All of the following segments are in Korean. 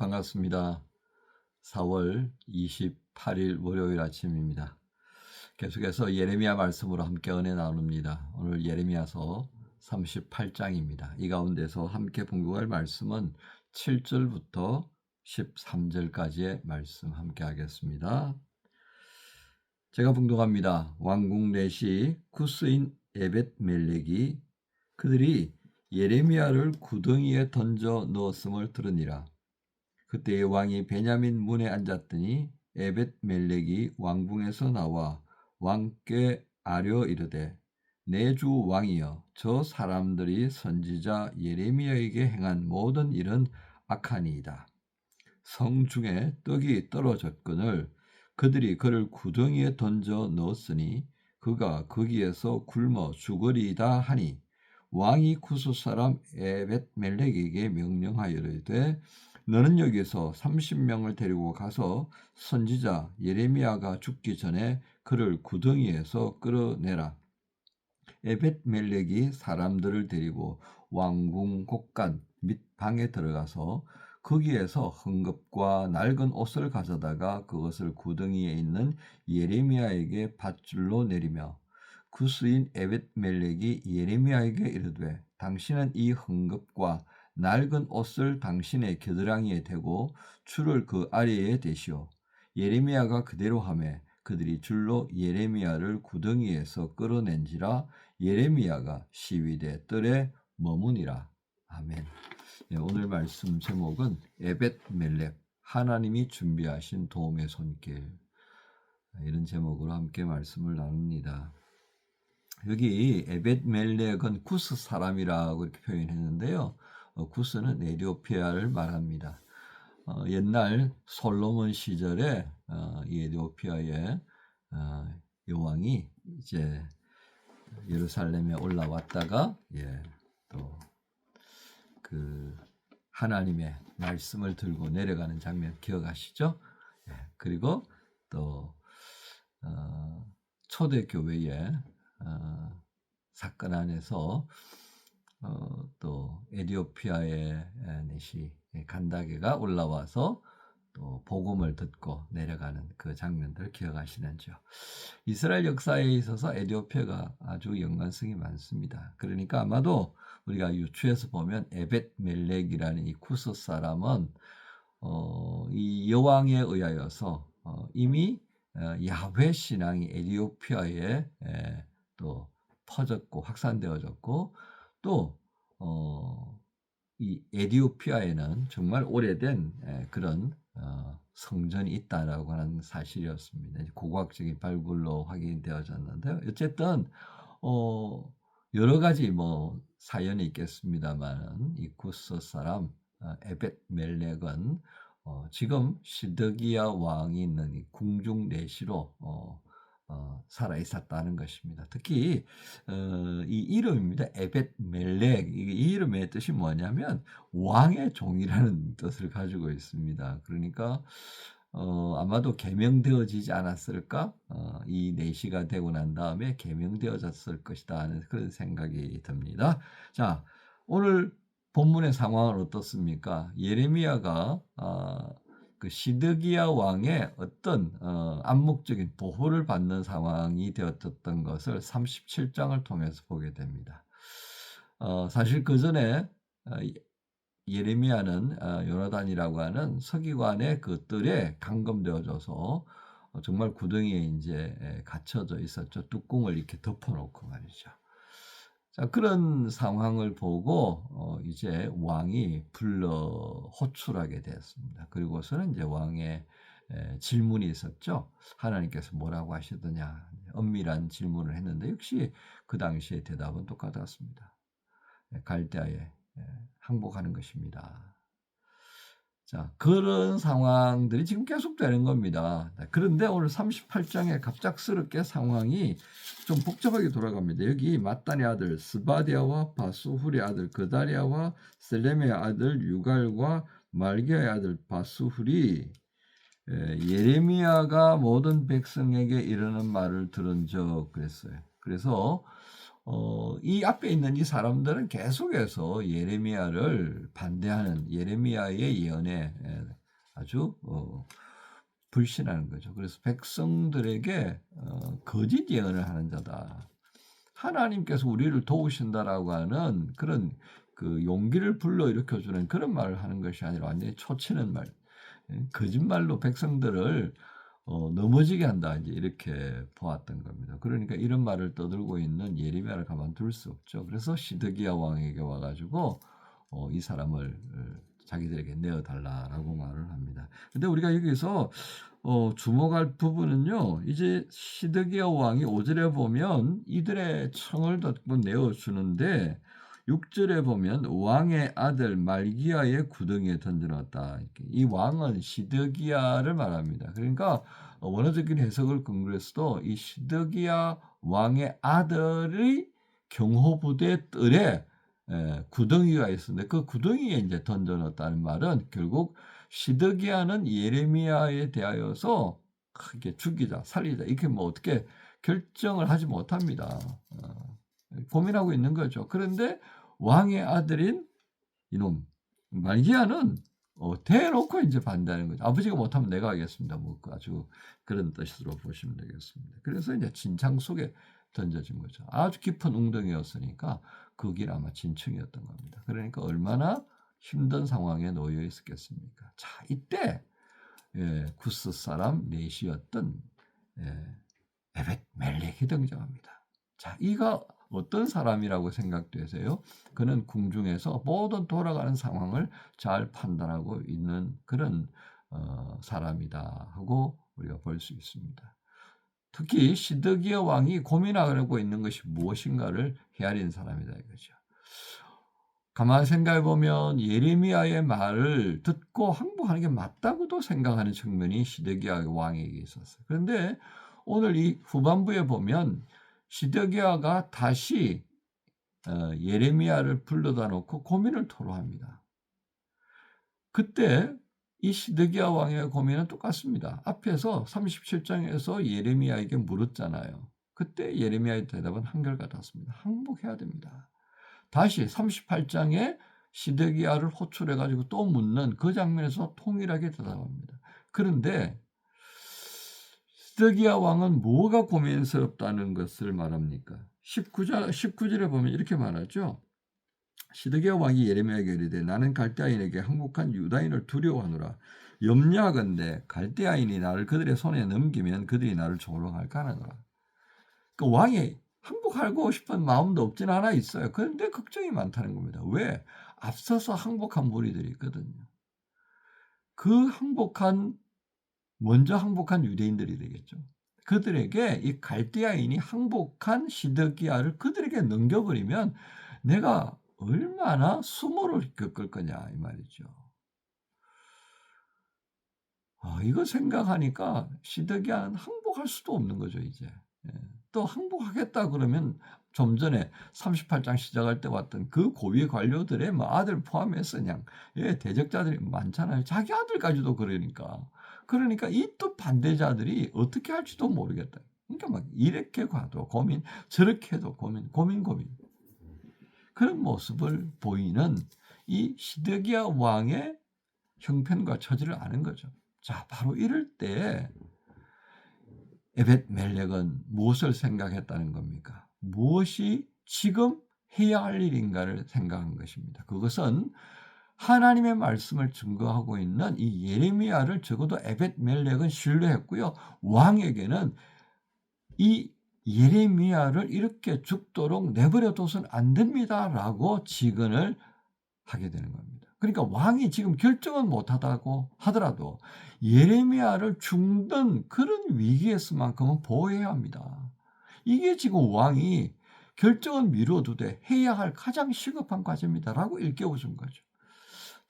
반갑습니다. 4월 28일 월요일 아침입니다. 계속해서 예레미야 말씀으로 함께 은혜 나눕니다. 오늘 예레미야서 38장입니다. 이 가운데서 함께 봉독할 말씀은 7절부터 13절까지의 말씀 함께 하겠습니다. 제가 봉독합니다. 왕궁 내시 쿠스인 에벳 멜렉이 그들이 예레미야를 구덩이에 던져 넣었음을 들으니라. 그때의 왕이 베냐민 문에 앉았더니 에벳 멜렉이 왕궁에서 나와 왕께 아뢰어 이르되 내 주 왕이여 저 사람들이 선지자 예레미야에게 행한 모든 일은 악하니이다. 성 중에 떡이 떨어졌거늘 그들이 그를 구덩이에 던져 넣었으니 그가 거기에서 굶어 죽으리이다 하니 왕이 쿠스 사람 에벳 멜렉에게 명령하여르되 너는 여기서 30명을 데리고 가서 선지자 예레미야가 죽기 전에 그를 구덩이에서 끌어내라. 에벳 멜렉이 사람들을 데리고 왕궁 곳간 및 방에 들어가서 거기에서 헝겊과 낡은 옷을 가져다가 그것을 구덩이에 있는 예레미야에게 밧줄로 내리며 구스인 에벳 멜렉이 예레미야에게 이르되 당신은 이 헝겊과 낡은 옷을 당신의 겨드랑이에 대고 줄을 그 아래에 대시오. 예레미야가 그대로 하매 그들이 줄로 예레미야를 구덩이에서 끌어낸지라 예레미야가 시위대 뜰에 머무니라. 아멘. 네, 오늘 말씀 제목은 에벳 멜렉 하나님이 준비하신 도움의 손길 이런 제목으로 함께 말씀을 나눕니다. 여기 에벳 멜렉은 구스 사람이라고 이렇게 표현했는데요. 어, 구스는 에디오피아를 말합니다. 어, 옛날 솔로몬 시절에 어, 이 에디오피아의 어, 여왕이 이제 예루살렘에 올라왔다가 예, 또그 하나님의 말씀을 들고 내려가는 장면 기억하시죠? 예, 그리고 또 어, 초대 교회에 어, 사건 안에서 어, 또 에디오피아의 내시 간다게가 올라와서 또 복음을 듣고 내려가는 그 장면들 기억하시는지요? 이스라엘 역사에 있어서 에디오피아가 아주 연관성이 많습니다. 그러니까 아마도 우리가 유추해서 보면 에벳 멜렉이라는 이 쿠스 사람은 어, 이 여왕에 의하여서 어, 이미 어, 야훼 신앙이 에디오피아에 에, 또 퍼졌고 확산되어졌고 또 어, 이 에디오피아에는 정말 오래된 에, 그런 어, 성전이 있다라고 하는 사실이었습니다. 고고학적인 발굴로 확인되어졌는데요. 어쨌든 어, 여러 가지 뭐 사연이 있겠습니다만은 이 구스 사람 어, 에벳 멜렉은 어, 지금 시드기야 왕이 있는 이 궁중 내시로 어, 어, 살아 있었다는 것입니다. 특히 어, 이 이름입니다. 에벳 멜렉 이, 이 이름의 뜻이 뭐냐면 왕의 종이라는 뜻을 가지고 있습니다. 그러니까 어, 아마도 개명되어지지 않았을까? 어, 이 내시가 되고 난 다음에 개명되어졌을 것이다 하는 그런 생각이 듭니다. 자, 오늘 본문의 상황은 어떻습니까? 예레미야가 어, 그 시드기야 왕의 어떤 어, 암묵적인 보호를 받는 상황이 되었던 것을 37장을 통해서 보게 됩니다. 어, 사실 그 전에 어, 예레미야는 어, 요나단이라고 하는 서기관의 그 뜰에 감금되어져서 어, 정말 구덩이에 이제 갇혀져 있었죠. 뚜껑을 이렇게 덮어놓고 말이죠. 자, 그런 상황을 보고 어, 이제 왕이 불러 호출하게 되었습니다. 그리고서는 이제 왕의 에, 질문이 있었죠. 하나님께서 뭐라고 하시더냐 엄밀한 질문을 했는데 역시 그 당시의 대답은 똑같았습니다. 갈대아에 항복하는 것입니다. 자, 그런 상황들이 지금 계속되는 겁니다. 그런데 오늘 38장에 갑작스럽게 상황이 좀 복잡하게 돌아갑니다. 여기 마따니 아들 스바디아와 바수훌의 아들 그다리아와 셀레메의 아들 유갈과 말기아의 아들 바수훌이 예레미야가 모든 백성에게 이르는 말을 들은 적 그랬어요. 그래서 어, 이 앞에 있는 이 사람들은 계속해서 예레미야를 반대하는 예레미야의 예언에 에, 아주 어, 불신하는 거죠. 그래서 백성들에게 어, 거짓 예언을 하는 자다. 하나님께서 우리를 도우신다라고 하는 그런 그 용기를 불러 일으켜 주는 그런 말을 하는 것이 아니라 완전히 초치는 말, 예, 거짓말로 백성들을 어, 넘어지게 한다 이제 이렇게 보았던 겁니다. 그러니까 이런 말을 떠들고 있는 예레미야를 가만둘 수 없죠. 그래서 시드기야 왕에게 와가지고 어, 이 사람을 어, 자기들에게 내어달라라고 말을 합니다. 근데 우리가 여기서 어, 주목할 부분은요. 이제 시드기야 왕이 5절에 보면 이들의 청을 듣고 내어주는데 6절에 보면 왕의 아들 말기야의 구덩이에 던져놨다. 이 왕은 시드기야를 말합니다. 그러니까 원어적인 해석을 근거로 해서도 이 시드기야 왕의 아들의 경호부대 뜰에 에, 구덩이가 있었는데 그 구덩이에 이제 던져놨다는 말은 결국 시드기야는 예레미야에 대하여서 크게 죽이자 살리자 이렇게 뭐 어떻게 결정을 하지 못합니다. 어, 고민하고 있는 거죠. 그런데 왕의 아들인 이놈 말기야는 어, 대놓고 이제 반대하는 거죠. 아버지가 못하면 내가 하겠습니다. 뭐 아주 그런 뜻으로 보시면 되겠습니다. 그래서 이제 진창 속에 던져진 거죠. 아주 깊은 웅덩이였으니까 그 길 아마 진층이었던 겁니다. 그러니까 얼마나 힘든 상황에 놓여 있었겠습니까? 자, 이때 예, 구스 사람 넷이었던 예, 에벳 멜렉이 등장합니다. 자, 이가 어떤 사람이라고 생각되세요? 그는 궁중에서 모든 돌아가는 상황을 잘 판단하고 있는 그런 어, 사람이다 하고 우리가 볼 수 있습니다. 특히 시드기야 왕이 고민하고 있는 것이 무엇인가를 헤아린 사람이다 이거죠. 가만 생각해 보면 예레미야의 말을 듣고 항복하는 게 맞다고도 생각하는 측면이 시드기야 왕에게 있었어요. 그런데 오늘 이 후반부에 보면 시드기야가 다시 어, 예레미야를 불러다 놓고 고민을 토로합니다. 그때 이 시드기야 왕의 고민은 똑같습니다. 앞에서 37장에서 예레미야에게 물었잖아요. 그때 예레미야의 대답은 한결같았습니다. 항복해야 됩니다. 다시 38장에 시드기야를 호출해 가지고 또 묻는 그 장면에서 통일하게 대답합니다. 그런데 시드기야 왕은 뭐가 고민스럽다는 것을 말합니까? 19절 19절에 보면 이렇게 말하죠. 시드기야 왕이 예레미야에게 이르되 나는 갈대아인에게 항복한 유다인을 두려워하노라 염려하건대 갈대아인이 나를 그들의 손에 넘기면 그들이 나를 조롱할까 하노라 그 왕이 항복하고 싶은 마음도 없진 않아 있어요. 그런데 걱정이 많다는 겁니다. 왜? 앞서서 항복한 무리들이 있거든요. 그 항복한 먼저 항복한 유대인들이 되겠죠. 그들에게 이 갈대아인이 항복한 시드기야를 그들에게 넘겨버리면 내가 얼마나 수모를 겪을 거냐 이 말이죠. 아, 이거 생각하니까 시드기야는 항복할 수도 없는 거죠 이제. 예. 또 항복하겠다 그러면 좀 전에 38장 시작할 때 왔던 그 고위 관료들의 뭐 아들 포함해서 그냥 예, 대적자들이 많잖아요. 자기 아들까지도 그러니까. 그러니까 이 또 반대자들이 어떻게 할지도 모르겠다. 그러니까 막 이렇게 가도 고민, 저렇게 해도 고민, 고민, 고민. 그런 모습을 보이는 이 시드기야 왕의 형편과 처지를 아는 거죠. 자, 바로 이럴 때 에벳 멜렉은 무엇을 생각했다는 겁니까? 무엇이 지금 해야 할 일인가를 생각한 것입니다. 그것은 하나님의 말씀을 증거하고 있는 이 예레미야를 적어도 에벳 멜렉은 신뢰했고요. 왕에게는 이 예레미야를 이렇게 죽도록 내버려 둬서는 안 됩니다라고 직언을 하게 되는 겁니다. 그러니까 왕이 지금 결정은 못하다고 하더라도 예레미야를 죽는 그런 위기에서만큼은 보호해야 합니다. 이게 지금 왕이 결정은 미뤄두되 해야 할 가장 시급한 과제입니다라고 일깨워준 거죠.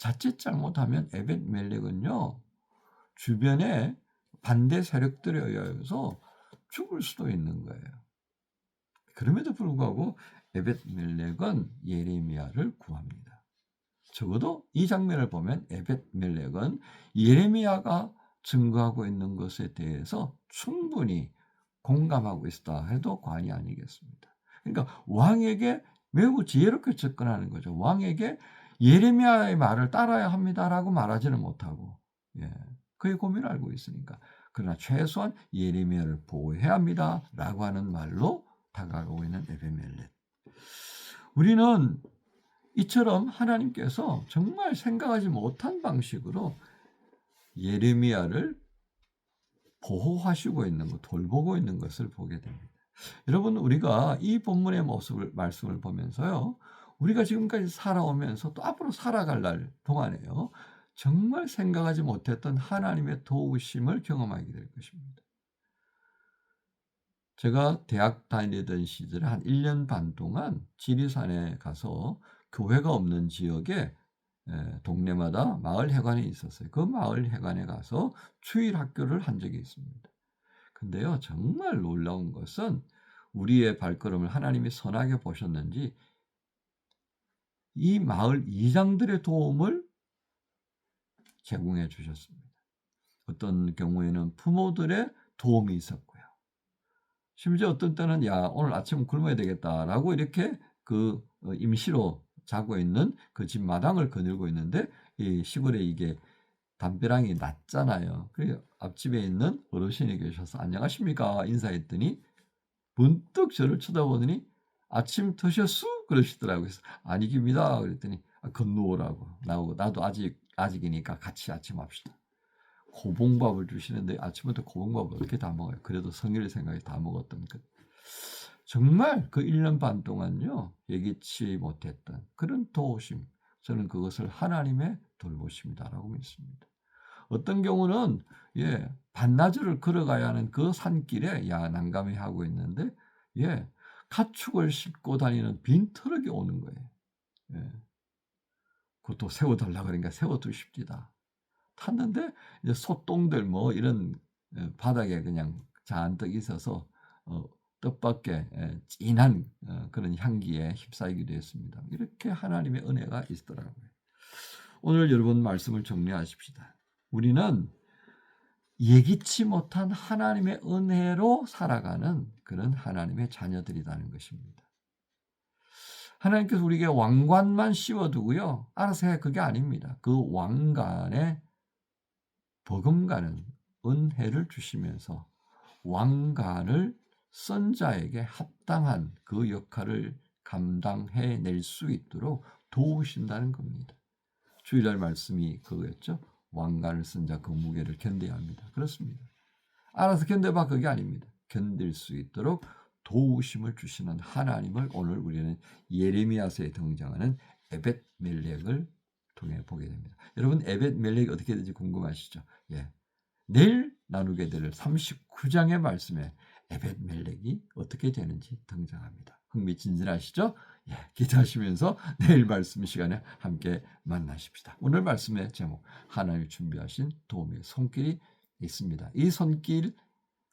자칫 잘못하면 에벳 멜렉은요 주변에 반대 세력들에 의해서 죽을 수도 있는 거예요. 그럼에도 불구하고 에벳 멜렉은 예레미야를 구합니다. 적어도 이 장면을 보면 에벳 멜렉은 예레미야가 증거하고 있는 것에 대해서 충분히 공감하고 있다 해도 과언이 아니겠습니다. 그러니까 왕에게 매우 지혜롭게 접근하는 거죠. 왕에게 예레미야의 말을 따라야 합니다라고 말하지는 못하고 예. 그의 고민을 알고 있으니까 그러나 최소한 예레미야를 보호해야 합니다라고 하는 말로 다가가고 있는 에베멜렛. 우리는 이처럼 하나님께서 정말 생각하지 못한 방식으로 예레미야를 보호하시고 있는 것, 돌보고 있는 것을 보게 됩니다. 여러분, 우리가 이 본문의 모습을, 말씀을 보면서요, 우리가 지금까지 살아오면서 또 앞으로 살아갈 날 동안에요, 정말 생각하지 못했던 하나님의 도우심을 경험하게 될 것입니다. 제가 대학 다니던 시절에 한 1년 반 동안 지리산에 가서 교회가 없는 지역에 에, 동네마다 마을 회관이 있었어요. 그 마을 회관에 가서 주일 학교를 한 적이 있습니다. 근데요, 정말 놀라운 것은 우리의 발걸음을 하나님이 선하게 보셨는지 이 마을 이장들의 도움을 제공해 주셨습니다. 어떤 경우에는 부모들의 도움이 있었고요. 심지어 어떤 때는 야 오늘 아침 굶어야 되겠다라고 이렇게 그 어, 임시로 자고 있는 그 집 마당을 거닐고 있는데 이 시골에 이게 담벼락이 낮잖아요. 그래서 앞집에 있는 어르신이 계셔서 안녕하십니까 인사했더니 문득 저를 쳐다보더니 아침 드셨수? 그러시더라고요. 그래서 아니깁니다. 그랬더니 아, 건너오라고 나오고 나도 아직 아직이니까 같이 아침합시다. 고봉밥을 주시는데 아침부터 고봉밥을 어떻게 다 먹어요? 그래도 성일 생각이 다 먹었던 그 정말 그 1년 반 동안요, 예기치 못했던 그런 도우심, 저는 그것을 하나님의 돌보심이다라고 믿습니다. 어떤 경우는, 예, 반나절을 걸어가야 하는 그 산길에, 야, 난감해 하고 있는데, 예, 가축을 싣고 다니는 빈 트럭이 오는 거예요. 예. 그것도 세워달라 그러니까 세워두십니다. 탔는데, 이제 소똥들 뭐 이런 예, 바닥에 그냥 잔뜩 있어서, 어, 뜻밖의 예, 진한 어, 그런 향기에 휩싸이기도 했습니다. 이렇게 하나님의 은혜가 있더라고요. 오늘 여러분 말씀을 정리하십시다. 우리는 예기치 못한 하나님의 은혜로 살아가는 그런 하나님의 자녀들이라는 것입니다. 하나님께서 우리에게 왕관만 씌워두고요. 알아서 해. 그게 아닙니다. 그 왕관에 버금가는 은혜를 주시면서 왕관을 선자에게 합당한 그 역할을 감당해 낼 수 있도록 도우신다는 겁니다. 주일날 말씀이 그거였죠. 왕관을 쓴 자 그 무게를 견뎌야 합니다. 그렇습니다. 알아서 견뎌봐 그게 아닙니다. 견딜 수 있도록 도우심을 주시는 하나님을 오늘 우리는 예레미야서에 등장하는 에벳 멜렉을 통해 보게 됩니다. 여러분 에벳 멜렉이 어떻게 되는지 궁금하시죠? 예. 내일 나누게 될 39장의 말씀에 에벳 멜렉이 어떻게 되는지 등장합니다. 흥미진진하시죠? 예, 기대하시면서 내일 말씀 시간에 함께 만나십시다. 오늘 말씀의 제목 하나님 준비하신 도움의 손길이 있습니다. 이 손길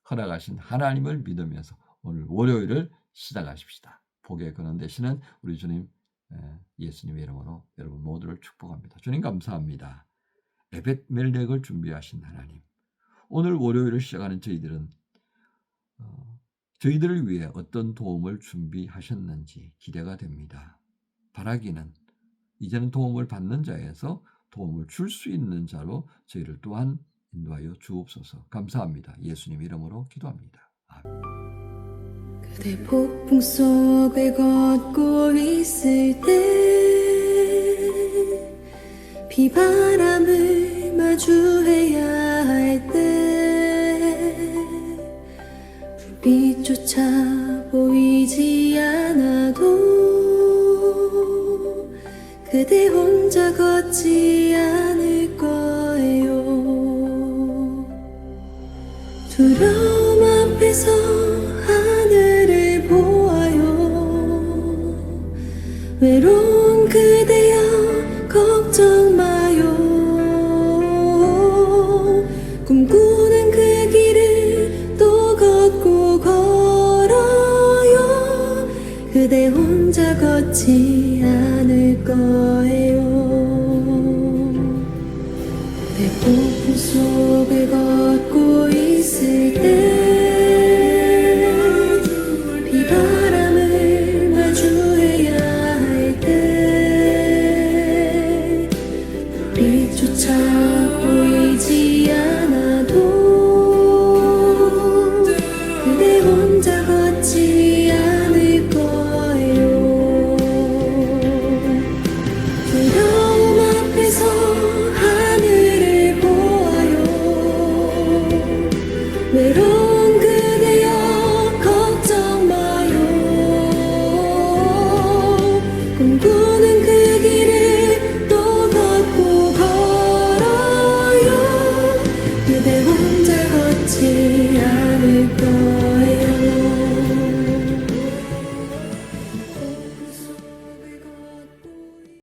허락하신 하나님을 믿으면서 오늘 월요일을 시작하십시다. 복의 근원 되시는 우리 주님 예수님의 이름으로 여러분 모두를 축복합니다. 주님 감사합니다. 에벳 멜렉을 준비하신 하나님. 오늘 월요일을 시작하는 저희들은 어, 저희들을 위해 어떤 도움을 준비하셨는지 기대가 됩니다. 바라기는 이제는 도움을 받는 자에서 도움을 줄 수 있는 자로 저희를 또한 인도하여 주옵소서. 감사합니다. 예수님 이름으로 기도합니다. 아멘. 그대 폭풍 속을 걷고 있을 때 비바람을 마주해야 할때 조차 보이지 않아도 그대 혼자 걷지 않을 폭풍